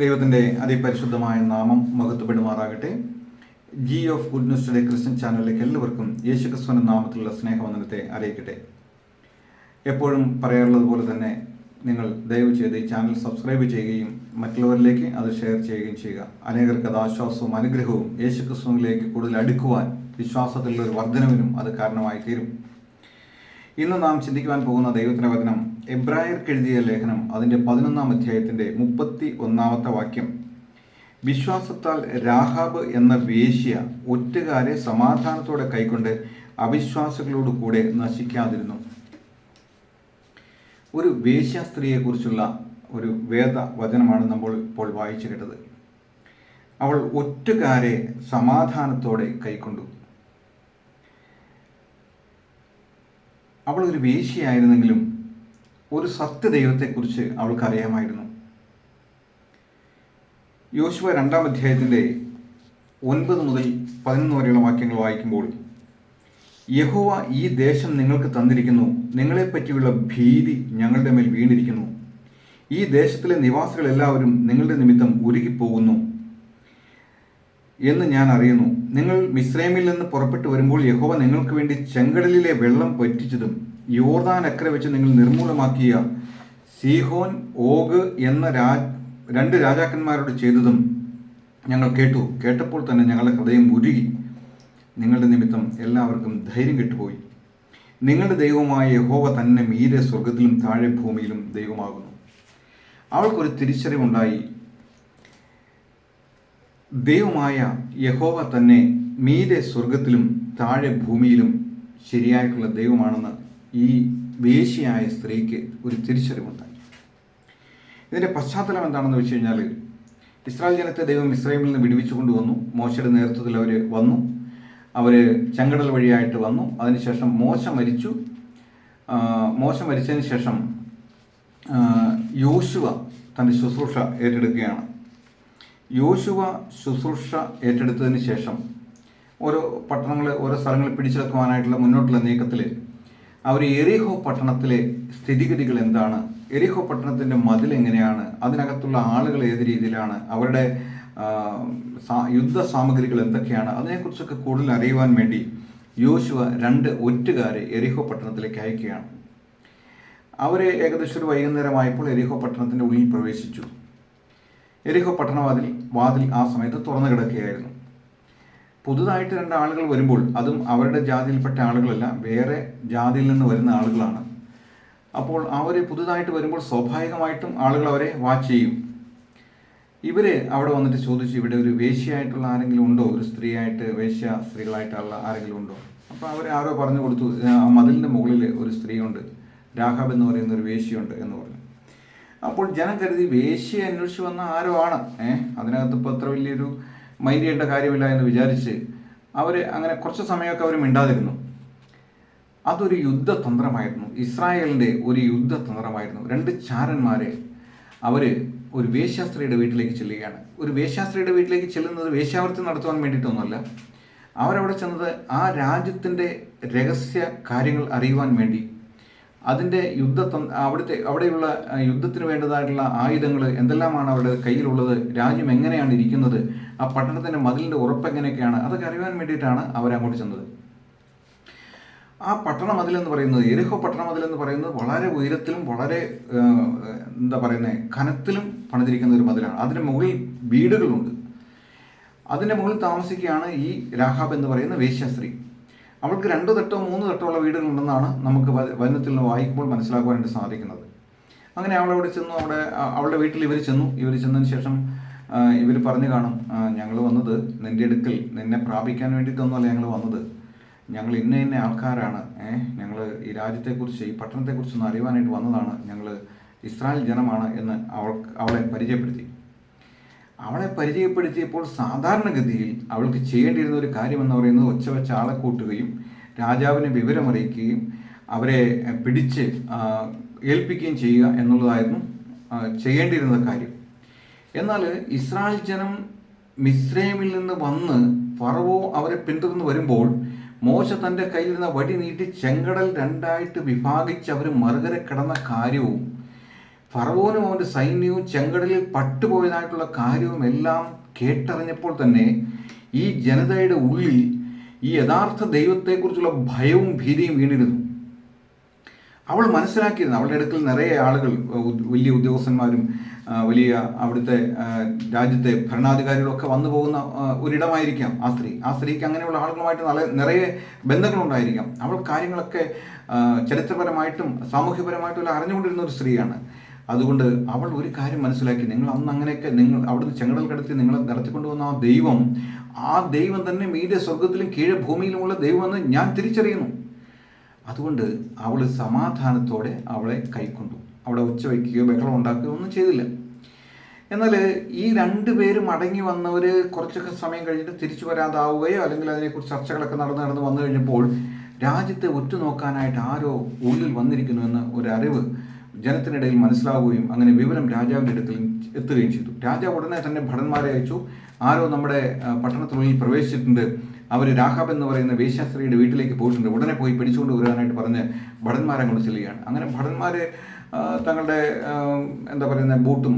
ദൈവത്തിന്റെ അതിപരിശുദ്ധമായ നാമം മഹത്വപ്പെടുമാറാകട്ടെ. G of goodness today Christian ചാനലിലേക്ക് എല്ലാവർക്കും യേശുക്രിസ്തുവിന്റെ നാമത്തിലുള്ള സ്നേഹവന്ദനത്തെ അറിയിക്കട്ടെ. എപ്പോഴും പറയാറുള്ളതുപോലെ തന്നെ നിങ്ങൾ ദയവ് ചെയ്ത് ഈ ചാനൽ സബ്സ്ക്രൈബ് ചെയ്യുകയും മറ്റുള്ളവരിലേക്ക് അത് ഷെയർ ചെയ്യുകയും ചെയ്യുക. അനേകർക്ക് അത് ആശ്വാസവും അനുഗ്രഹവും യേശുക്രിസ്വനിലേക്ക് കൂടുതൽ അടുക്കുവാൻ വിശ്വാസത്തിലുള്ള ഒരു വർധനവിനും അത് കാരണമായി തീരും ഇന്ന് നാം ചിന്തിക്കുവാൻ പോകുന്ന ദൈവത്തിന്റെ വചനം എബ്രായർക്ക് എഴുതിയ ലേഖനം അതിന്റെ പതിനൊന്നാം അധ്യായത്തിന്റെ മുപ്പത്തി ഒന്നാമത്തെ വാക്യം. വിശ്വാസത്താൽ രാഹാബ് എന്ന വേശ്യ ഒറ്റുകാരെ സമാധാനത്തോടെ കൈക്കൊണ്ട് അവിശ്വാസികളോട് കൂടെ നശിക്കാതിരുന്നു. ഒരു വേശ്യ സ്ത്രീയെക്കുറിച്ചുള്ള ഒരു വേദ വചനമാണ് നമ്മൾ ഇപ്പോൾ വായിച്ചു കേട്ടത്. അവൾ ഒറ്റുകാരെ സമാധാനത്തോടെ കൈക്കൊണ്ടു. അവൾ ഒരു വേശ്യയായിരുന്നെങ്കിലും ഒരു സത്യദൈവത്തെക്കുറിച്ച് ദൈവത്തെക്കുറിച്ച് അവൾക്കറിയാമായിരുന്നു. യോശുവ രണ്ടാം അധ്യായത്തിന്റെ ഒൻപത് മുതൽ പതിനൊന്ന് വരെയുള്ള വാക്യങ്ങൾ വായിക്കുമ്പോൾ യഹോവ ഈ ദേശം നിങ്ങൾക്ക് തന്നിരിക്കുന്നു. നിങ്ങളെപ്പറ്റിയുള്ള ഭീതി ഞങ്ങളുടെ മേൽ വീണിരിക്കുന്നു. ഈ ദേശത്തിലെ നിവാസികൾ എല്ലാവരും നിങ്ങളുടെ നിമിത്തം ഉരുകിപ്പോകുന്നു എന്ന് ഞാൻ അറിയുന്നു. നിങ്ങൾ മിസ്രൈമിൽ നിന്ന് പുറപ്പെട്ടു വരുമ്പോൾ യഹോവ നിങ്ങൾക്ക് വേണ്ടി ചെങ്കടലിലെ വെള്ളം പറ്റിച്ചതും യോർദാൻ അക്കരെ വെച്ച് നിങ്ങൾ നിർമൂലമാക്കിയ സീഹോൻ ഓഗ് എന്ന രണ്ട് രാജാക്കന്മാരോട് ചെയ്തതും ഞങ്ങൾ കേട്ടു. കേട്ടപ്പോൾ തന്നെ ഞങ്ങളുടെ ഹൃദയം ഉരുകി. നിങ്ങളുടെ നിമിത്തം എല്ലാവർക്കും ധൈര്യം കെട്ടുപോയി. നിങ്ങളുടെ ദൈവമായ യഹോവ തന്നെ മീരെ സ്വർഗത്തിലും താഴെ ഭൂമിയിലും ദൈവമാകുന്നു. അവൾക്കൊരു തിരിച്ചറിവുണ്ടായി. ദൈവമായ യഹോവ തന്നെ മീരെ സ്വർഗത്തിലും താഴെ ഭൂമിയിലും ശരിയായിട്ടുള്ള ദൈവമാണെന്ന് ഈ വേശിയായ സ്ത്രീക്ക് ഒരു തിരിച്ചറിവുണ്ടായി. ഇതിന്റെ പശ്ചാത്തലം എന്താണെന്ന് വെച്ച് കഴിഞ്ഞാൽ ഇസ്രായേൽ ജനത്തെ ദൈവം ഇസ്രായേലിൽ നിന്ന് വിടുവിച്ചു കൊണ്ടുവന്നു. മോശയുടെ നേതൃത്വത്തിൽ അവർ വന്നു. അവർ ചെങ്കടൽ വഴിയായിട്ട് വന്നു. അതിനുശേഷം മോശ മരിച്ചു. മോശം മരിച്ചതിന് ശേഷം യോശുവ തന്റെ ശുശ്രൂഷ ഏറ്റെടുക്കുകയാണ്. യോശുവ ശുശ്രൂഷ ഏറ്റെടുത്തതിന് ശേഷം ഓരോ പട്ടണങ്ങൾ ഓരോ സ്ഥലങ്ങൾ പിടിച്ചെടുക്കുവാനായിട്ടുള്ള മുന്നോട്ടുള്ള നീക്കത്തിൽ അവർ എറിഹോ പട്ടണത്തിലെ സ്ഥിതിഗതികൾ എന്താണ്? എറിഹോ പട്ടണത്തിന്റെ മതിൽ എങ്ങനെയാണ്? അതിനകത്തുള്ള ആളുകൾ ഏത് രീതിയിലാണ്? അവരുടെ ആ, യുദ്ധ സാമഗ്രികൾ എന്തൊക്കെയാണ്? അതിനെക്കുറിച്ചൊക്കെ കൂടുതൽ അറിയുവാൻ വേണ്ടി യോശുവ രണ്ട് ഒറ്റുകാരെ എറിഹോ പട്ടണത്തിലേക്ക് അയക്കുകയാണ്. അവരെ ഏകദേശം ഒരു വൈകുന്നേരമായപ്പോൾ എരിഹോ പട്ടണത്തിന്റെ ഉള്ളിൽ പ്രവേശിച്ചു. എരിഹോ പട്ടണവാതിൽ വാതിൽ ആ സമയത്ത് തുറന്നു കിടക്കുകയായിരുന്നു. പുതുതായിട്ട് രണ്ട് ആളുകൾ വരുമ്പോൾ അതും അവരുടെ ജാതിയിൽപ്പെട്ട ആളുകളല്ല വേറെ ജാതിയിൽ നിന്ന് വരുന്ന ആളുകളാണ്. അപ്പോൾ അവർ പുതുതായിട്ട് വരുമ്പോൾ സ്വാഭാവികമായിട്ടും ആളുകൾ അവരെ വാച്ച് ചെയ്യും. ഇവർ അവിടെ വന്നിട്ട് ചോദിച്ചു ഇവിടെ ഒരു വേശ്യയായിട്ടുള്ള ആരെങ്കിലും ഉണ്ടോ? ഒരു സ്ത്രീയായിട്ട് വേശ്യ സ്ത്രീകളായിട്ടുള്ള ആരെങ്കിലും ഉണ്ടോ? അപ്പോൾ അവർ ആരോ പറഞ്ഞു കൊടുത്തു ആ മതിലിന്റെ മുകളിൽ ഒരു സ്ത്രീയുണ്ട്. രാഘവ് എന്ന് പറയുന്ന ഒരു വേശ്യയുണ്ട് എന്ന് പറഞ്ഞു. അപ്പോൾ ജനം കരുതി വേശ്യ അന്വേഷിച്ച് വന്ന ആരോ ആണ്? ഏഹ് അതിനകത്ത് ഇപ്പോൾ അത്ര വലിയൊരു മൈൻഡ് ചെയ്യേണ്ട കാര്യമില്ല എന്ന് വിചാരിച്ച് അവർ അങ്ങനെ കുറച്ച് സമയമൊക്കെ അവർ മിണ്ടാതിരുന്നു. അതൊരു യുദ്ധതന്ത്രമായിരുന്നു. ഇസ്രായേലിന്റെ ഒരു യുദ്ധതന്ത്രമായിരുന്നു. രണ്ട് ചാരന്മാരെ അവർ ഒരു വേശ്യാസ്ത്രീയുടെ വീട്ടിലേക്ക് ചെല്ലുകയാണ്. ഒരു വേശ്യാസ്ത്രീയുടെ വീട്ടിലേക്ക് ചെല്ലുന്നത് വേശ്യാവൃത്തി നടത്തുവാൻ വേണ്ടിയിട്ടൊന്നുമല്ല. അവരവിടെ ചെന്നത് ആ രാജ്യത്തിന്റെ രഹസ്യ കാര്യങ്ങൾ അറിയുവാൻ വേണ്ടി. അതിന്റെ യുദ്ധ അവിടുത്തെ അവിടെയുള്ള യുദ്ധത്തിന് വേണ്ടതായിട്ടുള്ള ആയുധങ്ങൾ എന്തെല്ലാമാണ് അവരുടെ കയ്യിലുള്ളത് രാജ്യം എങ്ങനെയാണ് ഇരിക്കുന്നത് ആ പട്ടണത്തിന്റെ മതിലിന്റെ ഉറപ്പ് എങ്ങനെയൊക്കെയാണ്? അതൊക്കെ അറിയാൻ വേണ്ടിയിട്ടാണ് അവരങ്ങോട്ട് ചെന്നത്. ആ പട്ടണ മതിൽ എന്ന് പറയുന്നത് എരിഹോ പട്ടണ മതിൽ എന്ന് പറയുന്നത് വളരെ ഉയരത്തിലും വളരെ എന്താ പറയുന്നത് കനത്തിലും പണിതിരിക്കുന്ന ഒരു മതിലാണ്. അതിന് മുകളിൽ വീടുകളുണ്ട്. അതിന്റെ മുകളിൽ താമസിക്കുകയാണ് ഈ രാഹാബ് എന്ന് പറയുന്ന വേശ്യാസ്ത്രീ അവൾക്ക് രണ്ട് തട്ടോ മൂന്ന് തട്ടോ ഉള്ള വീടുകളുണ്ടെന്നാണ് നമുക്ക് വചനത്തിൽ നിന്ന് വായിക്കുമ്പോൾ മനസ്സിലാക്കുവാനായിട്ട് സാധിക്കുന്നത്. അങ്ങനെ അവളവിടെ ചെന്നു അവിടെ അവളുടെ വീട്ടിൽ ഇവർ ചെന്നു. ഇവർ ചെന്നതിന് ശേഷം ഇവർ പറഞ്ഞു കാണും ഞങ്ങൾ വന്നത് നിന്റെ അടുക്കൽ നിന്നെ പ്രാപിക്കാൻ വേണ്ടിയിട്ടൊന്നുമല്ല ഞങ്ങൾ വന്നത്. ഞങ്ങൾ ഇന്ന ഇന്ന ആൾക്കാരാണ് ഏഹ് ഞങ്ങൾ ഈ രാജ്യത്തെക്കുറിച്ച് ഈ പട്ടണത്തെക്കുറിച്ചൊന്ന് അറിയുവാനായിട്ട് വന്നതാണ്. ഞങ്ങൾ ഇസ്രായേൽ ജനമാണ് എന്ന് അവൾ അവളെ പരിചയപ്പെടുത്തി. അവളെ പരിചയപ്പെടുത്തിയപ്പോൾ സാധാരണഗതിയിൽ അവൾക്ക് ചെയ്യേണ്ടിയിരുന്ന ഒരു കാര്യം എന്ന് പറയുന്നത് ഒച്ച വെച്ച ആളെ കൂട്ടുകയും രാജാവിനെ വിവരമറിയിക്കുകയും അവരെ പിടിച്ച് ഏൽപ്പിക്കുകയും ചെയ്യുക എന്നുള്ളതായിരുന്നു ചെയ്യേണ്ടിയിരുന്ന കാര്യം. എന്നാൽ ഇസ്രായേൽ ജനം മിസ്രൈമിൽ നിന്ന് വന്ന് ഫറവോ അവരെ പിന്തുടർന്ന് വരുമ്പോൾ മോശ തന്റെ നിന്ന് വടി നീട്ടി ചെങ്കടൽ രണ്ടായിട്ട് വിഭാഗിച്ച് അവർ മറുകര കിടന്ന കാര്യവും ഫറവോനും അവന്റെ സൈന്യവും ചെങ്കടലിൽ പട്ടുപോയതായിട്ടുള്ള കാര്യവും എല്ലാം കേട്ടറിഞ്ഞപ്പോൾ തന്നെ ഈ ജനതയുടെ ഉള്ളിൽ ഈ യഥാർത്ഥ ദൈവത്തെക്കുറിച്ചുള്ള ഭയവും ഭീതിയും വീണിരുന്നു. അവൾ മനസ്സിലാക്കിയിരുന്നു. അവളുടെ അടുക്കൽ നിറയെ ആളുകൾ വലിയ ഉദ്യോഗസ്ഥന്മാരും വലിയ അവിടുത്തെ രാജ്യത്തെ ഭരണാധികാരികളൊക്കെ വന്നു പോകുന്ന ഒരിടമായിരിക്കാം ആ സ്ത്രീ. ആ സ്ത്രീക്ക് അങ്ങനെയുള്ള ആളുകളുമായിട്ട് നല്ല നിറയെ ബന്ധങ്ങളുണ്ടായിരിക്കാം. അവൾ കാര്യങ്ങളൊക്കെ ചരിത്രപരമായിട്ടും സാമൂഹ്യപരമായിട്ടും അറിഞ്ഞുകൊണ്ടിരുന്ന ഒരു സ്ത്രീയാണ്. അതുകൊണ്ട് അവൾ ഒരു കാര്യം മനസ്സിലാക്കി. നിങ്ങൾ അന്ന് അങ്ങനെയൊക്കെ നിങ്ങൾ അവിടുന്ന് ചെങ്കടൽ കടത്തി നിങ്ങളെ നടത്തിക്കൊണ്ടുവന്ന ആ ദൈവം ആ ദൈവം തന്നെ മീതെ സ്വർഗത്തിലും കീഴെ ഭൂമിയിലുമുള്ള ദൈവമെന്ന് ഞാൻ തിരിച്ചറിയുന്നു. അതുകൊണ്ട് അവൾ സമാധാനത്തോടെ അവളെ കൈക്കൊണ്ടു. അവിടെ ഉച്ച വയ്ക്കുകയോ ബഹളം ഉണ്ടാക്കുകയോ ഒന്നും ചെയ്തില്ല. എന്നാൽ ഈ രണ്ട് പേരും അടങ്ങി വന്നവർ കുറച്ചൊക്കെ സമയം കഴിഞ്ഞിട്ട് തിരിച്ചു വരാതാവുകയോ അല്ലെങ്കിൽ അതിനെക്കുറിച്ച് ചർച്ചകളൊക്കെ നടന്നു നടന്ന് വന്നു കഴിഞ്ഞപ്പോൾ രാജ്യത്തെ ഉറ്റുനോക്കാനായിട്ട് ആരോ ഉള്ളിൽ വന്നിരിക്കുന്നു എന്ന ഒരു അറിവ് ജനത്തിനിടയിൽ മനസ്സിലാവുകയും അങ്ങനെ വിവരം രാജാവിന്റെ അടുക്കൽ എത്തുകയും ചെയ്തു. രാജാവ് ഉടനെ തന്നെ ഭടന്മാരെ അയച്ചു. ആരോ നമ്മുടെ പട്ടണത്തിനുള്ളിൽ പ്രവേശിച്ചിട്ടുണ്ട്. അവർ രാഹാബ് എന്ന് പറയുന്ന വേശ്യാസ്ത്രീയുടെ വീട്ടിലേക്ക് പോയിട്ടുണ്ട്. ഉടനെ പോയി പിടിച്ചുകൊണ്ട് വരാനായിട്ട് പറഞ്ഞ് ഭടന്മാരെ കൊണ്ട് ചെല്ലുകയാണ്. അങ്ങനെ ഭടന്മാരെ തങ്ങളുടെ എന്താ പറയുന്ന ബൂട്ടും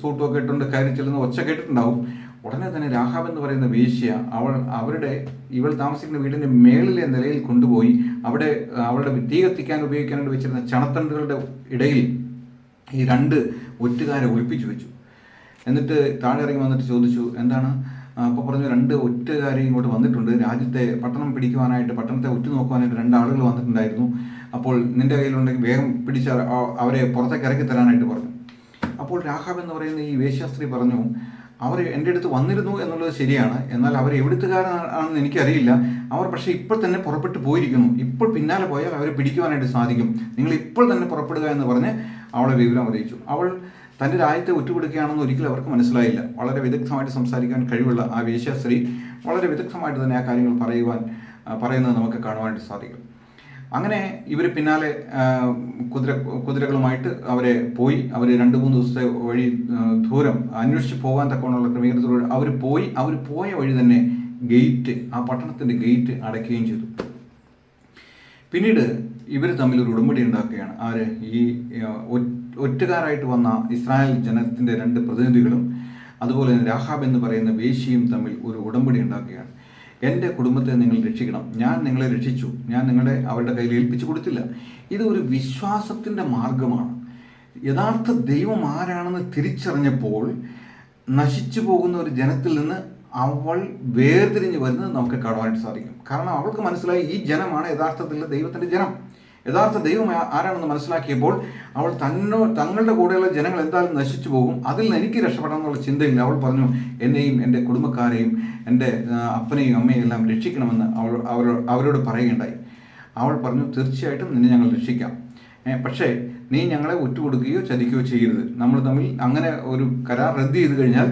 സൂട്ടും ഒക്കെ ഇട്ടുകൊണ്ട് കയറി ചെല്ലുന്ന ഒച്ച കേട്ടിട്ടുണ്ടാവും. ഉടനെ തന്നെ രാഹാബ് എന്ന് പറയുന്ന വേശ്യ അവൾ അവരുടെ ഇവൾ താമസിക്കുന്ന വീടിന്റെ മേളിലെ നിലയിൽ കൊണ്ടുപോയി അവിടെ അവളുടെ തീ കത്തിക്കാൻ ഉപയോഗിക്കാനായിട്ട് വെച്ചിരുന്ന ചണത്തണ്ടുകളുടെ ഇടയിൽ ഈ രണ്ട് ഒറ്റുകാരെ ഒളിപ്പിച്ചു വെച്ചു. എന്നിട്ട് താഴെ ഇറങ്ങി വന്നിട്ട് ചോദിച്ചു എന്താണ്? അപ്പോൾ പറഞ്ഞു രണ്ട് ഒറ്റുകാരെ ഇങ്ങോട്ട് വന്നിട്ടുണ്ട്. രാജ്യത്തെ പട്ടണം പിടിക്കുവാനായിട്ട് പട്ടണത്തെ ഒറ്റ നോക്കുവാനായിട്ട് രണ്ട് ആളുകൾ വന്നിട്ടുണ്ടായിരുന്നു. അപ്പോൾ നിന്റെ കയ്യിലുണ്ടെങ്കിൽ വേഗം പിടിച്ച അവരെ പുറത്തേക്ക് ഇറക്കി തരാനായിട്ട് പറഞ്ഞു. അപ്പോൾ രാഘവ് എന്ന് പറയുന്ന ഈ വേശ്യാസ്ത്രീ പറഞ്ഞു അവർ എന്റെ അടുത്ത് വന്നിരുന്നു എന്നുള്ളത് ശരിയാണ്. എന്നാൽ അവർ എവിടുത്തുകാരാണെന്ന് എനിക്കറിയില്ല. അവർ പക്ഷേ ഇപ്പോൾ തന്നെ പുറപ്പെട്ടു പോയിരിക്കുന്നു. ഇപ്പോൾ പിന്നാലെ പോയാൽ അവരെ പിടിക്കുവാനായിട്ട് സാധിക്കും. നിങ്ങൾ ഇപ്പോൾ തന്നെ പുറപ്പെടുക എന്ന് പറഞ്ഞ് അവളെ വിവരം അറിയിച്ചു. അവൾ തന്റെ രാജ്യത്തെ ഒറ്റുകൊടുക്കുകയാണെന്ന് ഒരിക്കലും അവർക്ക് മനസ്സിലായില്ല. വളരെ വിദഗ്ധമായിട്ട് സംസാരിക്കാൻ കഴിവുള്ള ആ വേശ്യാസ്ത്രീ വളരെ വിദഗ്ധമായിട്ട് തന്നെ ആ കാര്യങ്ങൾ പറയുവാൻ പറയുന്നത് നമുക്ക് കാണുവാനായിട്ട് സാധിക്കും. അങ്ങനെ ഇവർ പിന്നാലെ കുതിര കുതിരകളുമായിട്ട് അവരെ പോയി അവർ രണ്ട് മൂന്ന് ദിവസത്തെ വഴി ദൂരം അന്വേഷിച്ച് പോകാൻ തക്കവണ്ണമുള്ള ക്രമീകരണത്തിലൂടെ അവർ പോയി അവർ പോയ വഴി തന്നെ ഗേറ്റ് ആ പട്ടണത്തിന്റെ ഗേറ്റ് അടയ്ക്കുകയും ചെയ്തു. പിന്നീട് ഇവർ തമ്മിൽ ഒരു ഉടമ്പടി ഉണ്ടാക്കുകയാണ്. ആര്? ഈ ഒറ്റക്കാരായിട്ട് വന്ന ഇസ്രായേൽ ജനത്തിന്റെ രണ്ട് പ്രതിനിധികളും അതുപോലെ തന്നെ രാഹാബ് എന്ന് പറയുന്ന വേശിയും തമ്മിൽ ഒരു ഉടമ്പടി ഉണ്ടാക്കുകയാണ്. എന്റെ കുടുംബത്തെ നിങ്ങൾ രക്ഷിക്കണം. ഞാൻ നിങ്ങളെ രക്ഷിച്ചു. ഞാൻ നിങ്ങളെ അവരുടെ കയ്യിൽ ഏൽപ്പിച്ചു കൊടുത്തില്ല. ഇത് ഒരു വിശ്വാസത്തിന്റെ മാർഗമാണ്. യഥാർത്ഥ ദൈവം ആരാണെന്ന് തിരിച്ചറിഞ്ഞപ്പോൾ നശിച്ചു പോകുന്ന ഒരു ജനത്തിൽ നിന്ന് അവൾ വേർതിരിഞ്ഞ് വരുന്നത് നമുക്ക് കാണുവാനായിട്ട് സാധിക്കും. കാരണം അവൾക്ക് മനസ്സിലായി ഈ ജനമാണ് യഥാർത്ഥത്തിൽ ദൈവത്തിന്റെ ജനം. യഥാർത്ഥ ദൈവം ആരാണെന്ന് മനസ്സിലാക്കിയപ്പോൾ അവൾ തന്നോ തങ്ങളുടെ കൂടെയുള്ള ജനങ്ങൾ എന്തായാലും നശിച്ചു പോകും. അതിൽ നിന്ന് എനിക്ക് രക്ഷപ്പെടണം എന്നുള്ള ചിന്തയില്ല അവൾ പറഞ്ഞു എന്നെയും എന്റെ കുടുംബക്കാരെയും എന്റെ അപ്പനെയും അമ്മയും എല്ലാം രക്ഷിക്കണമെന്ന് അവൾ അവർ അവരോട് പറയുകയുണ്ടായി. അവൾ പറഞ്ഞു തീർച്ചയായിട്ടും നിന്നെ ഞങ്ങൾ രക്ഷിക്കാം. പക്ഷേ നീ ഞങ്ങളെ ഒറ്റുകൊടുക്കുകയോ ചതിക്കുകയോ ചെയ്യരുത്. നമ്മൾ തമ്മിൽ അങ്ങനെ ഒരു കരാർ റദ്ദ് ചെയ്ത് കഴിഞ്ഞാൽ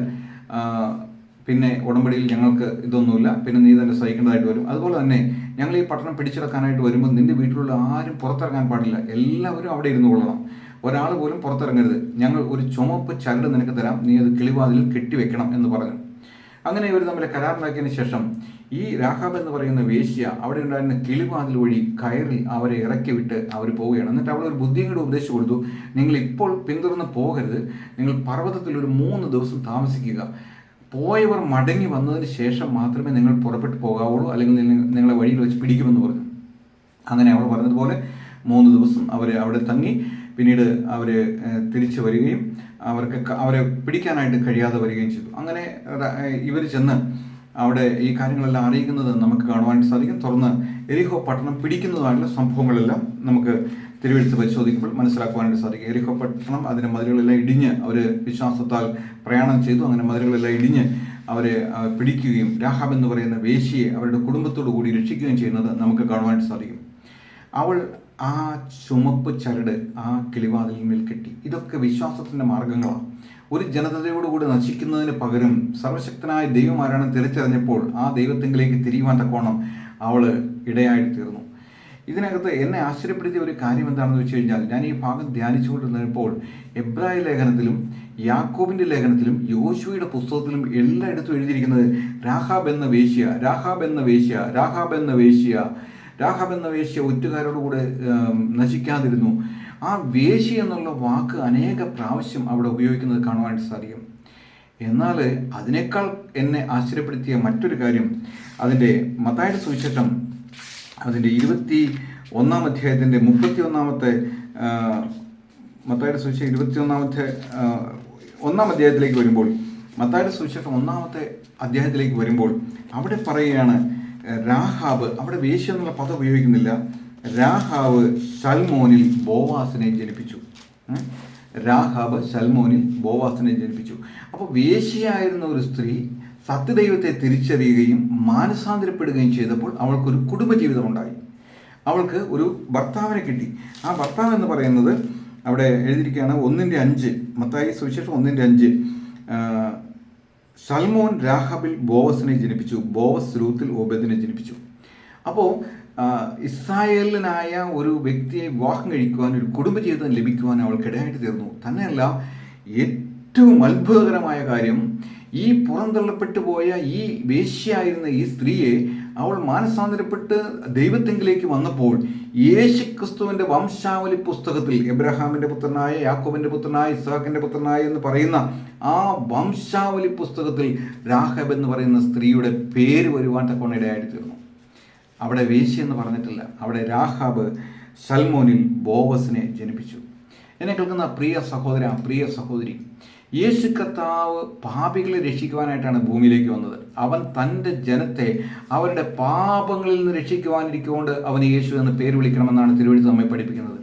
പിന്നെ ഉടമ്പടിയിൽ ഞങ്ങൾക്ക് ഇതൊന്നുമില്ല. പിന്നെ നീ തന്നെ സഹിക്കേണ്ടതായിട്ട് വരും. അതുപോലെ തന്നെ ഞങ്ങൾ ഈ പട്ടണം പിടിച്ചെടുക്കാനായിട്ട് വരുമ്പോൾ നിന്റെ വീട്ടിലുള്ള ആരും പുറത്തിറങ്ങാൻ പാടില്ല. എല്ലാവരും അവിടെ ഇരുന്ന് കൊള്ളണം. ഒരാൾ പോലും പുറത്തിറങ്ങരുത്. ഞങ്ങൾ ഒരു ചുമപ്പ് ചരട് നിനക്ക് തരാം. നീ അത് കിളിവാതിലിൽ കെട്ടിവെക്കണം എന്ന് പറഞ്ഞു. അങ്ങനെ ഇവർ തമ്മിൽ കരാറുണ്ടാക്കിയതിന് ശേഷം ഈ രാഹാബ് എന്ന് പറയുന്ന വേശ്യ അവിടെ ഉണ്ടായിരുന്ന കിളിവാതിൽ വഴി കയറി അവരെ ഇറക്കി വിട്ട് അവർ പോവുകയാണ്. എന്നിട്ട് അവൾ ഒരു ബുദ്ധിയും ഉപദേശിച്ചു കൊടുത്തു. നിങ്ങൾ ഇപ്പോൾ പിന്തുടർന്ന് പോകരുത്. നിങ്ങൾ പർവതത്തിൽ ഒരു മൂന്ന് ദിവസം താമസിക്കുക. പോയവർ മടങ്ങി വന്നതിന് ശേഷം മാത്രമേ നിങ്ങൾ പുറപ്പെട്ടു പോകാവുള്ളൂ അല്ലെങ്കിൽ നിങ്ങളെ വഴിയിൽ വെച്ച് പിടിക്കുമെന്ന് പറഞ്ഞു. അങ്ങനെ അവൾ പറഞ്ഞതുപോലെ മൂന്ന് ദിവസം അവർ അവിടെ തങ്ങി. പിന്നീട് അവർ തിരിച്ചു വരികയും അവർക്ക് അവരെ പിടിക്കാനായിട്ട് കഴിയാതെ വരികയും ചെയ്തു. അങ്ങനെ ഇവർ ചെന്ന് അവിടെ ഈ കാര്യങ്ങളെല്ലാം അറിയിക്കുന്നത് നമുക്ക് കാണുവാനായിട്ട് സാധിക്കും. തുറന്ന് എരിഹോ പട്ടണം പിടിക്കുന്നതായിട്ടുള്ള സംഭവങ്ങളെല്ലാം നമുക്ക് തിരുവെഴുത്ത് പരിശോധിക്കുമ്പോൾ മനസ്സിലാക്കുവാനായിട്ട് സാധിക്കും. എരിഹോ പട്ടണം അതിന്റെ മതിലുകളെല്ലാം ഇടിഞ്ഞ് അവർ വിശ്വാസത്താൽ പ്രയാണം ചെയ്തു. അങ്ങനെ മതിലുകളെല്ലാം ഇടിഞ്ഞ് അവരെ പിടിക്കുകയും രാഹാബ് എന്ന് പറയുന്ന വേശിയെ അവരുടെ കുടുംബത്തോടു കൂടി രക്ഷിക്കുകയും ചെയ്യുന്നത് നമുക്ക് കാണുവാനായിട്ട് സാധിക്കും. അവൾ ആ ചുമപ്പ് ചരട് ആ കിളിവാതിലിന്മേൽ കെട്ടി. ഇതൊക്കെ വിശ്വാസത്തിന്റെ മാർഗങ്ങളാണ്. ഒരു ജനതയോടുകൂടി നശിക്കുന്നതിന് പകരം സർവശക്തനായ ദൈവമാരാണ് തിരിച്ചറിഞ്ഞപ്പോൾ ആ ദൈവത്തെങ്കിലേക്ക് തിരിയുവാൻ തക്കോണം അവൾ ഇടയായി തീർന്നു. ഇതിനകത്ത് എന്നെ ആശ്ചര്യപ്പെടുത്തിയ ഒരു കാര്യം എന്താണെന്ന് വെച്ച് കഴിഞ്ഞാൽ ഞാൻ ഈ ഭാഗം ധ്യാനിച്ചുകൊണ്ടിരുന്നപ്പോൾ എബ്രായ ലേഖനത്തിലും യാക്കോബിന്റെ ലേഖനത്തിലും യോശുവയുടെ പുസ്തകത്തിലും എല്ലായിടത്തും എഴുതിയിരിക്കുന്നത് രാഹാബ് എന്ന വേശ്യ രാഹാബ് എന്ന വേശ്യ രാഹാബ് എന്ന വേശ്യ രാഹാബ് എന്ന വേശ്യ ഒറ്റുകാരോടുകൂടെ നശിക്കാതിരുന്നു. ആ വേശ്യ എന്നുള്ള വാക്ക് അനേക പ്രാവശ്യം അവിടെ ഉപയോഗിക്കുന്നത് കാണുവാനായിട്ട് സാധിക്കും. എന്നാൽ അതിനേക്കാൾ എന്നെ ആശ്ചര്യപ്പെടുത്തിയ മറ്റൊരു കാര്യം അതിന്റെ മത്തായുടെ സുവിശേഷം അതിന്റെ ഇരുപത്തി ഒന്നാം അധ്യായത്തിന്റെ മുപ്പത്തി ഒന്നാമത്തെ മത്തായുടെ സുവിശേഷം ഇരുപത്തി ഒന്നാമത്തെ ഒന്നാം അധ്യായത്തിലേക്ക് വരുമ്പോൾ മത്തായുടെ സുവിശേഷം ഒന്നാമത്തെ അധ്യായത്തിലേക്ക് വരുമ്പോൾ അവിടെ പറയുകയാണ് രാഹാബ് അവിടെ വേശ്യ എന്നുള്ള പദം ഉപയോഗിക്കുന്നില്ല. രാഹാവ് സൽമോനിൽ ബോവാസിനെ ജനിപ്പിച്ചു. രാഹാബ് സൽമോനിൽ ബോവാസിനെ ജനിപ്പിച്ചു. അപ്പോൾ വേശ്യയായിരുന്ന ഒരു സ്ത്രീ സത്യദൈവത്തെ തിരിച്ചറിയുകയും മാനസാന്തരപ്പെടുകയും ചെയ്തപ്പോൾ അവൾക്കൊരു കുടുംബജീവിതം ഉണ്ടായി. അവൾക്ക് ഒരു ഭർത്താവിനെ കിട്ടി. ആ ഭർത്താവ് എന്ന് പറയുന്നത് അവിടെ എഴുതിയിരിക്കുകയാണ് ഒന്നിന്റെ അഞ്ച് മത്തായി സുവിശേഷം ഒന്നിന്റെ അഞ്ച് സൽമോൻ രാഹബിൽ ബോവസിനെ ജനിപ്പിച്ചു ബോവസ് രൂത്തിൽ ഓബദിനെ ജനിപ്പിച്ചു. അപ്പോൾ ഇസ്രായേലിനായ ഒരു വ്യക്തിയെ വിവാഹം കഴിക്കുവാൻ ഒരു കുടുംബജീവിതം ലഭിക്കുവാൻ അവൾക്കിടയായിട്ട് തീർന്നു. തന്നെയല്ല ഏറ്റവും അത്ഭുതകരമായ കാര്യം ഈ പുറന്തള്ളപ്പെട്ടു പോയ ഈ വേശ്യായിരുന്ന ഈ സ്ത്രീയെ അവൾ മാനസാന്തരപ്പെട്ട് ദൈവത്തെങ്കിലേക്ക് വന്നപ്പോൾ യേശു ക്രിസ്തുവിന്റെ വംശാവലി പുസ്തകത്തിൽ എബ്രഹാമിന്റെ പുത്രനായ യാക്കോബിന്റെ പുത്രനായ ഇസാഖിന്റെ പുത്രനായ എന്ന് പറയുന്ന ആ വംശാവലി പുസ്തകത്തിൽ രാഹബ് എന്ന് പറയുന്ന സ്ത്രീയുടെ പേര് വരുവാൻ തക്കോണിടയായിട്ട് തീർന്നു അവിടെ വേശ്യ എന്ന് പറഞ്ഞിട്ടില്ല. അവിടെ രാഹാബ് സൽമോനിൽ ബോവസിനെ ജനിപ്പിച്ചു. എന്നെ കേൾക്കുന്ന പ്രിയ സഹോദര പ്രിയ സഹോദരി യേശു കർത്താവ് പാപികളെ രക്ഷിക്കുവാനായിട്ടാണ് ഭൂമിയിലേക്ക് വന്നത്. അവൻ തന്റെ ജനത്തെ അവരുടെ പാപങ്ങളിൽ നിന്ന് രക്ഷിക്കുവാനിരിക്കൊണ്ട് അവന് യേശു എന്ന് പേര് വിളിക്കണമെന്നാണ് തിരുവഴുത്ത് നമ്മെ പഠിപ്പിക്കുന്നത്.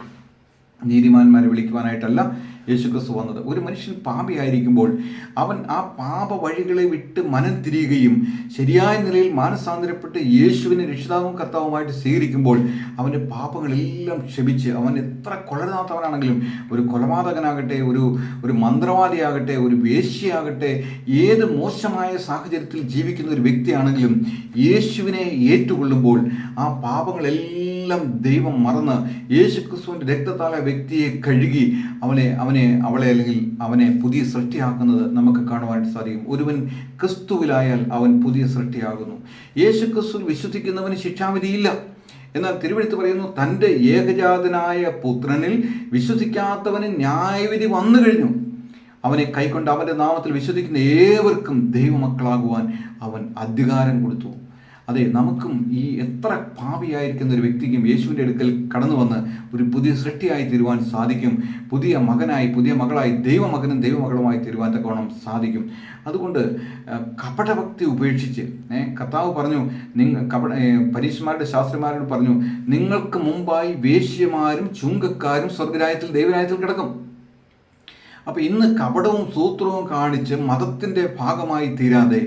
നീതിമാന്മാരെ വിളിക്കുവാനായിട്ടല്ല യേശുക്രിസ്തു വന്നത്. ഒരു മനുഷ്യൻ പാപിയായിരിക്കുമ്പോൾ അവൻ ആ പാപ വഴികളെ വിട്ട് മനം തിരിയുകയും ശരിയായ നിലയിൽ മാനസാന്തരപ്പെട്ട് യേശുവിനെ രക്ഷിതാവും കർത്താവുമായിട്ട് സ്വീകരിക്കുമ്പോൾ അവന്റെ പാപങ്ങളെല്ലാം ക്ഷമിച്ച് അവൻ എത്ര കൊള്ളരുതാത്തവനാണെങ്കിലും ഒരു കൊലപാതകനാകട്ടെ ഒരു ഒരു മന്ത്രവാദിയാകട്ടെ ഒരു വേശ്യയാകട്ടെ ഏത് മോശമായ സാഹചര്യത്തിൽ ജീവിക്കുന്ന ഒരു വ്യക്തിയാണെങ്കിലും യേശുവിനെ ഏറ്റുകൊള്ളുമ്പോൾ ആ പാപങ്ങളെല്ലാം ദൈവം മറന്ന് യേശുക്രിസ്തുവിന്റെ രക്തത്താല വ്യക്തിയെ കഴുകി അവനെ അവനെ അവളെ അല്ലെങ്കിൽ അവനെ പുതിയ സൃഷ്ടിയാക്കുന്നത് നമുക്ക് കാണുവാനായിട്ട് സാധിക്കും. ഒരുവൻ ക്രിസ്തുവിലായാൽ അവൻ പുതിയ സൃഷ്ടിയാകുന്നു. യേശു ക്രിസ്തു വിശ്വസിക്കുന്നവന് ശിക്ഷാവിധിയില്ല. എന്നാൽ തിരുവഴുത്ത് പറയുന്നു തന്റെ ഏകജാതനായ പുത്രനിൽ വിശ്വസിക്കാത്തവന് ന്യായവിധി വന്നു കഴിഞ്ഞു. അവനെ കൈക്കൊണ്ട് അവന്റെ നാമത്തിൽ വിശ്വസിക്കുന്ന ഏവർക്കും ദൈവമക്കളാകുവാൻ അവൻ അധികാരം കൊടുത്തു. അതെ നമുക്കും ഈ എത്ര പാപിയായിരിക്കുന്ന ഒരു വ്യക്തിക്കും യേശുവിന്റെ അടുക്കൽ കടന്നു വന്ന് ഒരു പുതിയ സൃഷ്ടിയായി തീരുവാൻ സാധിക്കും. പുതിയ മകനായി പുതിയ മകളായി ദൈവമകനും ദൈവമകളുമായി തീരുവാൻ തക്കോണം സാധിക്കും. അതുകൊണ്ട് കപടഭക്തി ഉപേക്ഷിച്ച് കർത്താവ് പറഞ്ഞു നിങ്ങൾ കപട പരീക്ഷമാരുടെ ശാസ്ത്രിമാരോട് പറഞ്ഞു നിങ്ങൾക്ക് മുമ്പായി വേശ്യമാരും ചുങ്കക്കാരും സ്വർഗരായത്തിൽ ദൈവരായത്തിൽ കിടക്കും. അപ്പോൾ ഇന്ന് കപടവും സൂത്രവും കാണിച്ച് മതത്തിന്റെ ഭാഗമായി തീരാതെ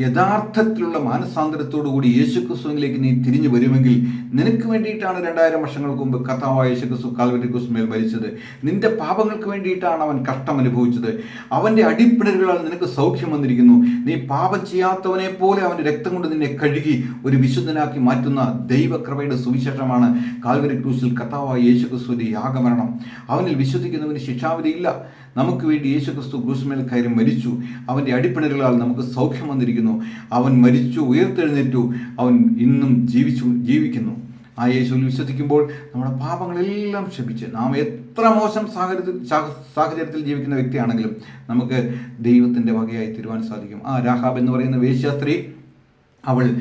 യഥാർത്ഥത്തിലുള്ള മാനസാന്തരത്തോടു കൂടി യേശുക്രിസ്തുവിലേക്ക് നീ തിരിഞ്ഞു വരുമെങ്കിൽ നിനക്ക് വേണ്ടിയിട്ടാണ് രണ്ടായിരം വർഷങ്ങൾക്ക് മുമ്പ് കർത്താവായ യേശുക്രിസ്തു കാൽവരി കുസ്മേൽ മരിച്ചത്. നിന്റെ പാപങ്ങൾക്ക് വേണ്ടിയിട്ടാണ് അവൻ കഷ്ടം അനുഭവിച്ചത്. അവന്റെ അടിപ്പിണരുകളാൽ നിനക്ക് സൗഖ്യം വന്നിരിക്കുന്നു. നീ പാപം ചെയ്യാത്തവനെ പോലെ അവന്റെ രക്തം കൊണ്ട് നിന്നെ കഴുകി ഒരു വിശുദ്ധനാക്കി മാറ്റുന്ന ദൈവകൃപയുടെ സുവിശേഷമാണ് കാൽവരി ക്രൂസിൽ കർത്താവായ യേശുക്രിസ്തുവിന്റെ യാഗമരണം അവനിൽ വിശ്വസിക്കുന്നവന് ശിക്ഷാവിധിയില്ല നമുക്ക് വേണ്ടി യേശുക്രിസ്തു ക്രൂസ്മേൽ കയറി മരിച്ചു. അവന്റെ അടിപ്പിണരുകളാൽ നമുക്ക് സൗഖ്യം വന്നിരിക്കുന്നു. അവൻ മരിച്ചു ഉയർത്തെഴുന്നേറ്റു. അവൻ ഇന്നും ജീവിച്ചു ജീവിക്കുന്നു. ആ യേശുവിൽ വിശ്വസിക്കുമ്പോൾ നമ്മുടെ പാപങ്ങളെല്ലാം ക്ഷമിച്ച് നാം എത്ര മോശം സാഹചര്യത്തിൽ സാഹചര്യത്തിൽ ജീവിക്കുന്ന വ്യക്തിയാണെങ്കിലും നമുക്ക് ദൈവത്തിന്റെ വകയായി തീരുവാൻ സാധിക്കും. ആ രാഹാബ് എന്ന് പറയുന്ന വേശ്യാസ്ത്രീ അവൾ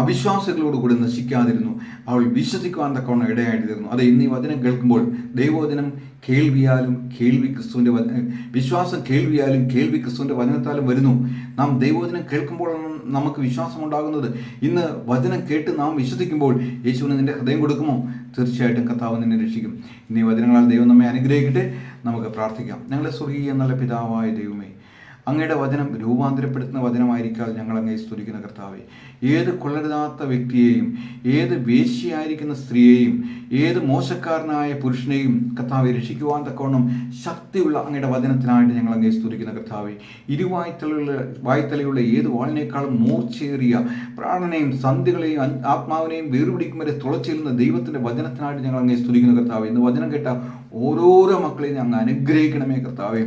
അവിശ്വാസികളോടുകൂടി നശിക്കാതിരുന്നു. അവൾ വിശ്വസിക്കുവാൻ തക്കവണ്ണം ഇടയായിട്ടിരുന്നു. അത് എന്നീ വചനം കേൾക്കുമ്പോൾ ദൈവവചനം കേൾവിയാലും കേൾവി ക്രിസ്തുവിന്റെ വചന വിശ്വാസം കേൾവിയാലും കേൾവി ക്രിസ്തുവിന്റെ വചനത്താലും വരുന്നു. നാം ദൈവവചനം കേൾക്കുമ്പോഴാണ് നമുക്ക് വിശ്വാസം ഉണ്ടാകുന്നത് ഇന്ന് വചനം കേട്ട് നാം വിശ്വസിക്കുമ്പോൾ യേശുവിന് നിന്റെ ഹൃദയം കൊടുക്കുമോ? തീർച്ചയായിട്ടും കർത്താവ് നിന്നെ രക്ഷിക്കും. ഇന്നീ വചനങ്ങളാൽ ദൈവം നമ്മെ അനുഗ്രഹിക്കട്ടെ. നമുക്ക് പ്രാർത്ഥിക്കാം. ഞങ്ങളെ സ്വർഗീയ നല്ല പിതാവായ ദൈവമേ അങ്ങയുടെ വചനം രൂപാന്തരപ്പെടുത്തുന്ന വചനമായിരിക്കാൽ ഞങ്ങൾ അങ്ങയെ സ്തുതിക്കുന്ന കർത്താവെ. ഏത് കൊള്ളരുതാത്ത വ്യക്തിയെയും ഏത് വേശ്യയായിരിക്കുന്ന സ്ത്രീയെയും ഏത് മോശക്കാരനായ പുരുഷനെയും കർത്താവെ രക്ഷിക്കുവാൻ തക്കവണ്ണം ശക്തിയുള്ള അങ്ങയുടെ വചനത്തിനായിട്ട് ഞങ്ങൾ അങ്ങേ സ്തുതിക്കുന്ന കർത്താവെ. ഇരുവായ്ത്തലയുള്ള വായ്ത്തലയുള്ള ഏത് വാളിനേക്കാളും മൂർച്ചയേറിയ പ്രാണനെയും സന്ധികളെയും ആത്മാവിനെയും വേർപിടിക്കും വരെ തുളച്ചിരുന്ന ദൈവത്തിന്റെ വചനത്തിനായിട്ട് ഞങ്ങൾ അങ്ങേ സ്തുതിക്കുന്ന കർത്താവെ. ഇന്ന് വചനം കേട്ട ഓരോരോ മക്കളെയും ഞങ്ങൾ അനുഗ്രഹിക്കണമേ കർത്താവേ.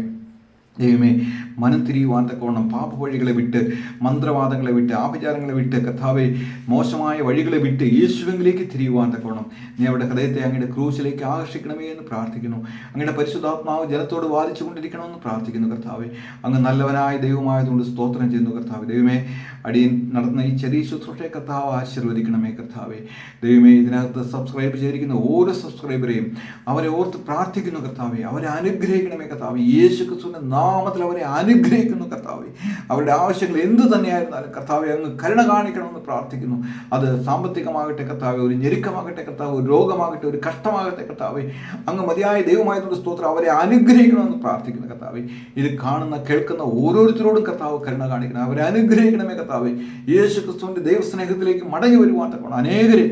ദൈവമേ മനം തിരിയുവാൻ തക്കവണ്ണം പാപ വഴികളെ വിട്ട് മന്ത്രവാദങ്ങളെ വിട്ട് ആഭിചാരങ്ങളെ വിട്ട് കഥാവെ മോശമായ വഴികളെ വിട്ട് യേശുവിലേക്ക് തിരിയുവാൻ തക്കവണ്ണം നീ അവരുടെ ഹൃദയത്തെ അങ്ങയുടെ ക്രൂശിലേക്ക് ആകർഷിക്കണമേ എന്ന് പ്രാർത്ഥിക്കുന്നു. അങ്ങയുടെ പരിശുദ്ധാത്മാവ് ജനത്തോട് വാദിച്ചു കൊണ്ടിരിക്കണമെന്ന് പ്രാർത്ഥിക്കുന്നു കർത്താവെ. അങ്ങ് നല്ലവനായ ദൈവമായതുകൊണ്ട് സ്തോത്രം ചെയ്യുന്നു കർത്താവ്. ദൈവമേ അടിയൻ നടത്തുന്ന ഈ ചെറിയ ശുശ്രൂഷയെ കർത്താവ് ആശീർവദിക്കണമേ കർത്താവെ. ദൈവമേ ഇതിനകത്ത് സബ്സ്ക്രൈബ് ചെയ്തിരിക്കുന്ന ഓരോ സബ്സ്ക്രൈബറെയും അവരെ ഓർത്ത് പ്രാർത്ഥിക്കുന്നു കർത്താവെ. അവരെ അനുഗ്രഹിക്കണമേ കർത്താവ്. യേശു ക്രിസ്തുവിന്റെ നാമത്തിൽ അവരെ അനുഗ്രഹിക്കുന്നു കർത്താവെ. അവരുടെ ആവശ്യങ്ങൾ എന്ത് തന്നെയായിരുന്നാലും കർത്താവെ അങ്ങ് കരുണ കാണിക്കണമെന്ന് പ്രാർത്ഥിക്കുന്നു. അത് സാമ്പത്തികമാകട്ടെ കർത്താവെ ഒരു ഞെരുക്കമാകട്ടെ കർത്താവ് ഒരു രോഗമാകട്ടെ ഒരു കഷ്ടമാകട്ടെ കർത്താവെ. അങ്ങ് മതിയായ ദൈവമായതുകൊണ്ട് സ്തോത്രം അവരെ അനുഗ്രഹിക്കണമെന്ന് പ്രാർത്ഥിക്കുന്നു കർത്താവെ. ഇത് കാണുന്ന കേൾക്കുന്ന ഓരോരുത്തരോടും കർത്താവ് കരുണ കാണിക്കണം. അവരെ അനുഗ്രഹിക്കണമേ കർത്താവെ. യേശു ക്രിസ്തുവിന്റെ ദൈവസ്നേഹത്തിലേക്ക് മടങ്ങി വരുവാൻ തക്കണം അനേകരെ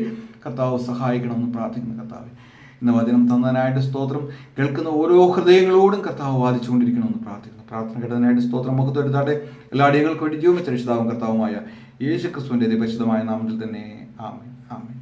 കർത്താവ് സഹായിക്കണമെന്ന് പ്രാർത്ഥിക്കുന്നു കർത്താവെ. ഇന്ന് വചനം തന്നതിനായിട്ട് സ്തോത്രം കേൾക്കുന്ന ഓരോ ഹൃദയങ്ങളോടും കർത്താവ് വാദിച്ചുകൊണ്ടിരിക്കണമെന്ന് പ്രാർത്ഥിക്കുന്നു. പ്രാർത്ഥന കേട്ടതിനായിട്ട് സ്തോത്രം. മുഖത്ത് എടുത്താട്ടെ എല്ലാ അടികൾക്ക് വേണ്ടി ജീവിച്ച രക്ഷിതാവും കർത്താവുമായ യേശു ക്രിസ്തുവിന്റെ പരിശുദ്ധമായ നാമത്തിൽ തന്നെ. ആമേ ആമേ